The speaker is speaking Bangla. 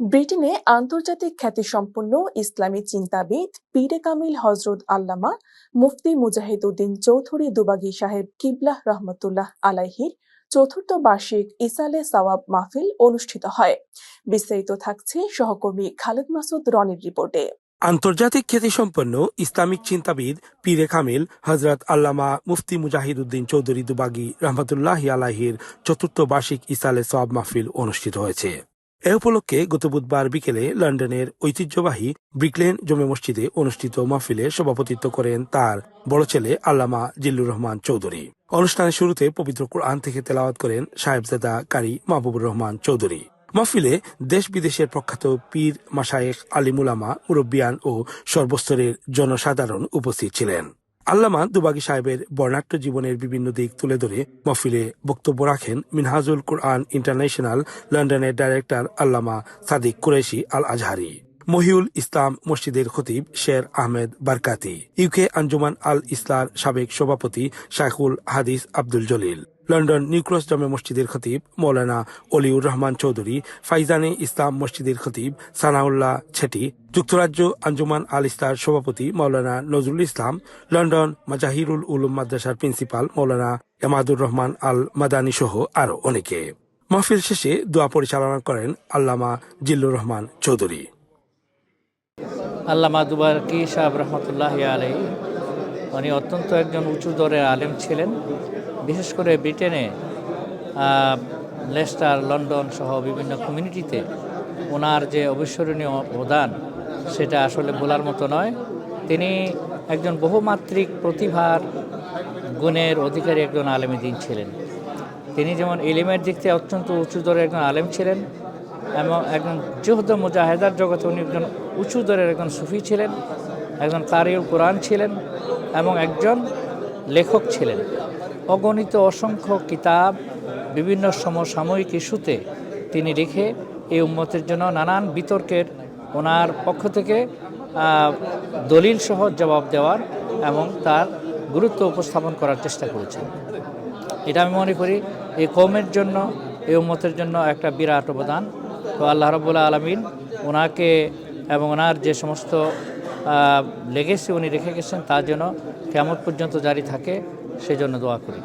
ব্রিটেনে আন্তর্জাতিক খ্যাতিসম্পন্ন ইসলামী চিন্তাবিদ পীরে কামিল হজরত আল্লামা মুফতি মুজাহিদউদ্দিন চৌধুরী দুবাগী সাহেব কিবলাহ রহমতুল্লাহ আলাইহির চতুর্থ বার্ষিক ইসালে সওয়াব মাহফিল অনুষ্ঠিত হয়। বিস্তারিত থাকছে সহকর্মী খালেদ মাসুদ রনির রিপোর্টে। আন্তর্জাতিক খ্যাতিসম্পন্ন ইসলামিক চিন্তাবিদ পীরে কামিল হজরত আল্লামা মুফতি মুজাহিদ উদ্দিন চৌধুরী দুবাগী রহমতুল্লাহ আলাহির চতুর্থ বার্ষিক ইসালে সব মাহফিল অনুষ্ঠিত হয়েছে। এ উপলক্ষে গত বুধবার বিকেলে লন্ডনের ঐতিহ্যবাহী ব্রিকলেন জমে মসজিদে অনুষ্ঠিত মাহফিলে সভাপতিত্ব করেন তার বড় ছেলে আল্লামা জিল্লুর রহমান চৌধুরী। অনুষ্ঠানের শুরুতে পবিত্র কোরআন থেকে তেলাওয়াত করেন সাহেবজাদা কারি মাহবুবুর রহমান চৌধুরী। মাহফিলে দেশ বিদেশের প্রখ্যাত পীর মাসায়েখ আলিমুলামা, মুরব্বিয়ান ও সর্বস্তরের জনসাধারণ উপস্থিত ছিলেন। আল্লামা দুবাগী সাহেবের বর্ণাঢ্য জীবনের বিভিন্ন দিক তুলে ধরে মফিলে বক্তব্য রাখেন মিনহাজুল কুরআন ইন্টারন্যাশনাল লন্ডনের ডাইরেক্টর আল্লামা সাদিক কুরেশি আল আজহারি মহিউল ইসলাম মসজিদের খতিব শের আহমেদ বারকাতি। ইউকে আঞ্জুমান আল ইসলার সাবেক সভাপতি শাইখুল হাদিস আব্দুল জলিল। লন্ডন নিউক্রস জামে মসজিদের খতিব মৌলানা অলিউর রহমান চৌধুরী। ফাইজানে ইসলাম মসজিদের খতিব সানাউল্লাহ ছেটি। যুক্তরাজ্য আঞ্জুমান আল ইসলার সভাপতি মৌলানা নজরুল ইসলাম। লন্ডন মাজাহিরুল উলুম মাদ্রাসার প্রিন্সিপাল মৌলানা এমাদুর রহমান আল মাদানী সহ আরও অনেকে। মাহফিল শেষে দোয়া পরিচালনা করেন আল্লামা জিল্লুর রহমান চৌধুরী। আল্লামা দুবারকি সাহেব রহমতুল্লাহ আলাই উনি অত্যন্ত একজন উঁচু দরের আলেম ছিলেন। বিশেষ করে ব্রিটেনে লেস্টার, লন্ডন সহ বিভিন্ন কমিউনিটিতে ওনার যে অবিস্মরণীয় অবদান, সেটা আসলে বলার মতো নয়। তিনি একজন বহুমাত্রিক প্রতিভার গুণের অধিকারী একজন আলেমী দিন ছিলেন। তিনি যেমন ইলিমের দিক থেকে অত্যন্ত উঁচু দরের একজন আলেম ছিলেন এবং একজন জুহদ মুজাহেদার জগতে উনি একজন উঁচু দরের একজন সুফি ছিলেন, একজন কারিউল কোরআন ছিলেন এবং একজন লেখক ছিলেন। অগণিত অসংখ্য কিতাব, বিভিন্ন সমসাময়িক ইস্যুতে তিনি রেখে এই উম্মতের জন্য নানান বিতর্কের ওনার পক্ষ থেকে দলিল সহ জবাব দেওয়ার এবং তার গুরুত্ব উপস্থাপন করার চেষ্টা করেছেন। এটা আমি মনে করি এই কৌমের জন্য, এই উম্মতের জন্য একটা বিরাট অবদান। তো আল্লাহ রবুল্লা আলমিন ওনাকে এবং ওনার যে সমস্ত লেগেছে উনি রেখে গেছেন, তার জন্য কেমন পর্যন্ত জারি থাকে, সেজন্য দোয়া করি।